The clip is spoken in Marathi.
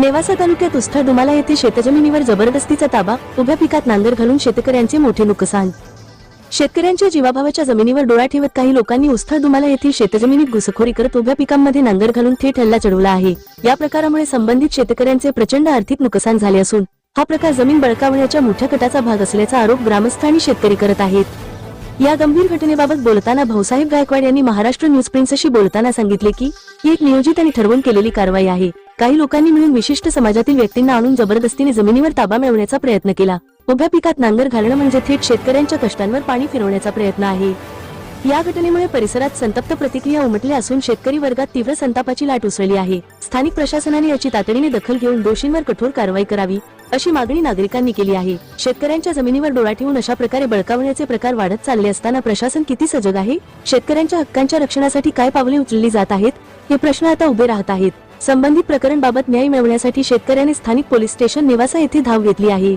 नेवासा तालुक्यात उस्था दुमाला येथे शेतजमिनीवर जबरदस्तीचा ताबा उभ्या पिकात नांगर घालून शेतकऱ्यांचे मोठे नुकसान. शेतकऱ्यांच्या जीवाभावाच्या जमिनीवर डोळा ठेवत काही लोकांनी उस्था दुमाला येथील शेतजमिनीत घुसखोरी करत उभ्या पिकांमध्ये नांगर घालून थेट हल्ला चढवला आहे. या प्रकारामुळे संबंधित शेतकऱ्यांचे प्रचंड आर्थिक नुकसान झाले असून हा प्रकार जमीन बळकावण्याच्या मोठ्या कटाचा भाग असल्याचा आरोप ग्रामस्थ आणि शेतकरी करत आहेत. या गंभीर घटनेबाबत बोलताना भाऊसाहेब गायकवाड यांनी महाराष्ट्र न्यूज प्रिन्सशी बोलताना सांगितले की ही एक नियोजित आणि ठरवून केलेली कारवाई आहे. काही लोकांनी मिळून विशिष्ट समाजातील व्यक्तींना आणून जबरदस्तीने जमिनीवर ताबा मिळवण्याचा प्रयत्न केला. उभ्या पिकात नांगर घालणं म्हणजे थेट शेतकऱ्यांच्या कष्टांवर पाणी फिरवण्याचा प्रयत्न आहे. या घटनेमुळे परिसरात संतप्त प्रतिक्रिया उमटल्या असून शेतकरी वर्गात तीव्र संतापाची लाट उसळली आहे. स्थानिक प्रशासनाने याची तातडीने दखल घेऊन दोषींवर कठोर कारवाई करावी अशी मागणी नागरिकांनी केली आहे. शेतकऱ्यांच्या जमिनीवर डोळा ठेवून अशा प्रकारे बळकावण्याचे प्रकार वाढत चालले असताना प्रशासन किती सजग आहे? शेतकऱ्यांच्या हक्कांच्या रक्षणासाठी काय पावले उचलली जात आहेत? हे प्रश्न आता उभे राहत आहेत. संबंधित प्रकरण बाबत न्याय मिळवण्यासाठी शेतकऱ्याने स्थानिक पोलीस स्टेशन निवासा येथे धाव घेतली आहे.